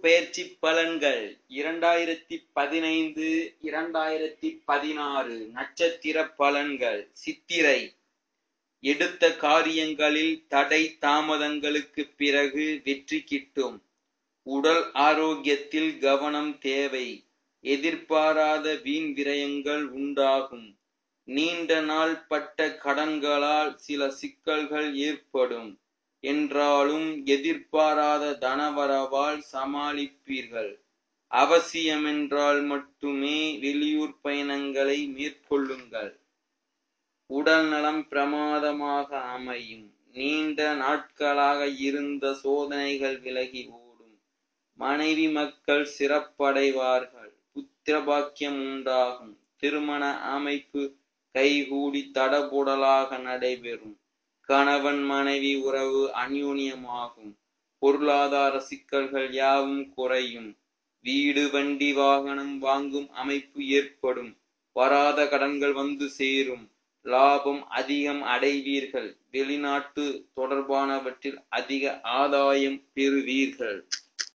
பயிற்சி பலன்கள். இரண்டாயிரத்தி பதினைந்து இரண்டாயிரத்தி பதினாறு நட்சத்திர பலன்கள். சித்திரை. எடுத்த காரியங்களில் தடை தாமதங்களுக்கு பிறகு வெற்றி கிட்டும். உடல் ஆரோக்கியத்தில் கவனம் தேவை. எதிர்பாராத வீண் விரயங்கள் உண்டாகும். நீண்ட நாள் பட்ட கடன்களால் சில சிக்கல்கள் ஏற்படும். என்றாலும் எதிர்பாராத தனவரவால் சமாளிப்பீர்கள். அவசியமென்றால் மட்டுமே வெளியூர் பயணங்களை மேற்கொள்ளுங்கள். உடல்நலம் பிரமாதமாக அமையும். நீண்ட நாட்களாக இருந்த சோதனைகள் விலகி ஓடும். மனைவி மக்கள் சிறப்படைவார்கள். புத்திரபாக்கியம் உண்டாகும். திருமண அமைப்பு கைகூடி தடபுடலாக நடைபெறும். கணவன் மனைவி உறவு அந்யோன்யமாகும். பொருளாதார சிக்கல்கள் யாவும் குறையும். வீடு வண்டி வாகனம் வாங்கும் அமைப்பு ஏற்படும். வராத கடன்கள் வந்து சேரும். லாபம் அதிகம் அடைவீர்கள். வெளிநாட்டு தொடர்பானவற்றில் அதிக ஆதாயம் பெறுவீர்கள்.